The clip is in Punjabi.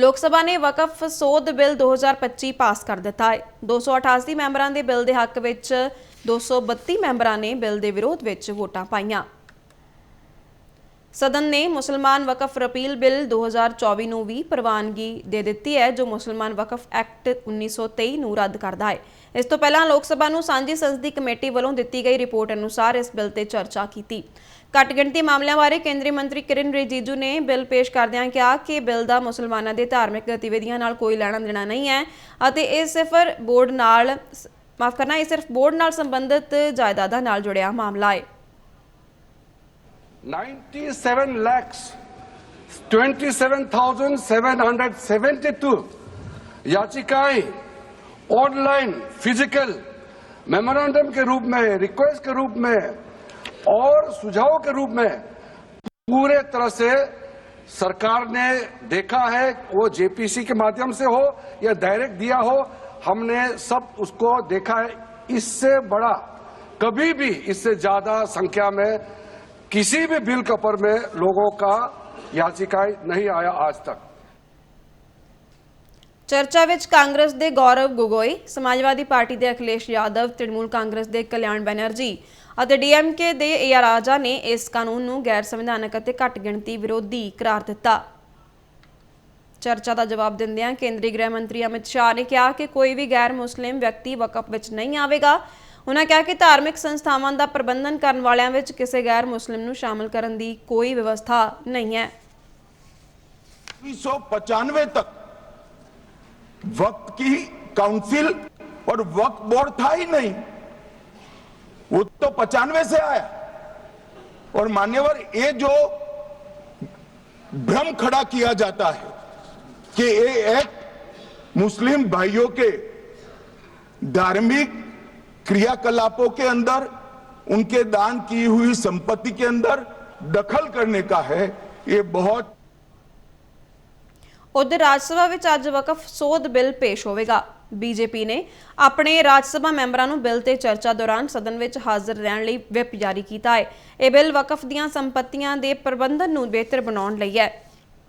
ਲੋਕ ਸਭਾ ਨੇ ਵਕਫ ਸੋਧ ਬਿੱਲ 2025 ਪਾਸ ਕਰ ਦਿੱਤਾ ਹੈ। 288 ਮੈਂਬਰਾਂ ਦੇ ਬਿੱਲ ਦੇ ਹੱਕ ਵਿੱਚ 232 ਮੈਂਬਰਾਂ ਨੇ ਬਿੱਲ ਦੇ ਵਿਰੋਧ ਵਿੱਚ ਵੋਟਾਂ ਪਾਈਆਂ। ਸਦਨ ਨੇ ਮੁਸਲਮਾਨ ਵਕਫ ਰਪੀਲ ਬਿੱਲ 2024 ਨੂੰ ਵੀ ਪ੍ਰਵਾਨਗੀ ਦੇ ਦਿੱਤੀ ਹੈ, ਜੋ ਮੁਸਲਮਾਨ ਵਕਫ ਐਕਟ 1923 ਨੂੰ ਰੱਦ ਕਰਦਾ ਹੈ। ਇਸ ਤੋਂ ਪਹਿਲਾਂ ਲੋਕ ਸਭਾ ਨੂੰ ਸਾਂਝੀ ਸੰਸਦੀ ਕਮੇਟੀ ਵੱਲੋਂ ਦਿੱਤੀ ਗਈ ਰਿਪੋਰਟ ਅਨੁਸਾਰ ਇਸ ਬਿੱਲ ਤੇ ਚਰਚਾ ਕੀਤੀ। ਘੱਟ ਗਿਣਤੀ ਮਾਮਲਿਆਂ ਬਾਰੇ ਕੇਂਦਰੀ ਮੰਤਰੀ ਕਿਰਨ ਰਿਜੀਜੂ ਨੇ ਬਿੱਲ ਪੇਸ਼ ਕਰਦਿਆਂ ਕਿਹਾ ਕਿ ਬਿੱਲ ਦਾ ਮੁਸਲਮਾਨਾਂ ਦੇ ਧਾਰਮਿਕ ਗਤੀਵਿਧੀਆਂ ਨਾਲ ਕੋਈ ਲੈਣਾ ਦੇਣਾ ਨਹੀਂ ਹੈ ਅਤੇ ਇਹ ਸਿਰਫ ਬੋਰਡ ਨਾਲ ਮਾਫ ਕਰਨਾ, ਇਹ ਸਿਰਫ ਬੋਰਡ ਨਾਲ ਸੰਬੰਧਿਤ ਜਾਇਦਾਦਾਂ ਨਾਲ ਜੁੜਿਆ ਮਾਮਲਾ ਹੈ। 97 lakhs 27,772 याचिकाएँ ऑनलाइन फ़िज़िकल मेमोरेंडम के रूप में रिक्वेस्ट के रूप में और सुझाव के रूप में पूरे तरह से सरकार ने देखा है वो जेपीसी के माध्यम से हो या डायरेक्ट दिया हो हमने सब उसको देखा है। इससे बड़ा कभी भी इससे ज़्यादा संख्या में किसी भी बिल कपर में लोगों का याचिकाएं नहीं आया आज तक ਚਰਚਾ ਵਿੱਚ ਕਾਂਗਰਸ ਦੇ ਗੌਰਵ ਗੋਗੋਈ ਸਮਾਜਵਾਦੀ ਪਾਰਟੀ ਦੇ ਅਖਿਲੇਸ਼ ਯਾਦਵ ਤ੍ਰਿਣਮੂਲ ਕਾਂਗਰਸ ਦੇ ਕਲਿਆਣ ਬੈਨਰਜੀ ਅਤੇ ਡੀਐਮਕੇ ਦੇ ਏ ਰਾਜਾ ਨੇ ਇਸ ਕਾਨੂੰਨ ਨੂੰ ਗੈਰ ਸੰਵਿਧਾਨਕ ਅਤੇ ਘੱਟ ਗਿਣਤੀ ਵਿਰੋਧੀ ਕਰਾਰ ਦਿੱਤਾ ਚਰਚਾ ਦਾ ਜਵਾਬ ਦਿੰਦਿਆਂ ਕੇਂਦਰੀ ਗ੍ਰਹਿ ਮੰਤਰੀ ਅਮਿਤ ਸ਼ਾਹ ਨੇ ਕਿਹਾ ਕਿ ਕੋਈ ਵੀ ਗੈਰ ਮੁਸਲਿਮ ਵਿਅਕਤੀ ਵਕਫ ਵਿੱਚ ਨਹੀਂ ਆਵੇਗਾ ਉਹਨਾਂ ਕਿਹਾ ਕਿ ਧਾਰਮਿਕ ਸੰਸਥਾਵਾਂ ਦਾ ਪ੍ਰਬੰਧਨ ਕਰਨ ਵਾਲਿਆਂ ਵਿੱਚ ਕਿਸੇ ਗੈਰ ਮੁਸਲਿਮ ਨੂੰ ਸ਼ਾਮਲ ਕਰਨ ਦੀ ਕੋਈ ਵਿਵਸਥਾ ਨਹੀਂ ਹੈ 1995 तक वक्त की काउंसिल और वक्त बोर्ड था ही नहीं वो तो पचानवे से आया और मान्यवर ये जो भ्रम खड़ा किया जाता है कि ये एक्ट मुस्लिम भाइयों के धार्मिक क्रियाकलापों के अंदर उनके दान की हुई संपत्ति के अंदर दखल करने का है ये बहुत ਉਧਰ ਰਾਜ ਸਭਾ ਵਿੱਚ ਅੱਜ ਵਕਫ ਸੋਧ ਬਿੱਲ ਪੇਸ਼ ਹੋਵੇਗਾ ਬੀਜੇਪੀ ਨੇ ਆਪਣੇ ਰਾਜ ਸਭਾ ਮੈਂਬਰਾਂ ਨੂੰ ਬਿੱਲ ਤੇ ਚਰਚਾ ਦੌਰਾਨ ਸਦਨ ਵਿੱਚ ਹਾਜ਼ਰ ਰਹਿਣ ਲਈ ਵਿਪ ਜਾਰੀ ਕੀਤਾ ਹੈ ਇਹ ਬਿੱਲ ਵਕਫ ਦੀਆਂ ਸੰਪਤੀਆਂ ਦੇ ਪ੍ਰਬੰਧਨ ਨੂੰ ਬਿਹਤਰ ਬਣਾਉਣ ਲਈ ਹੈ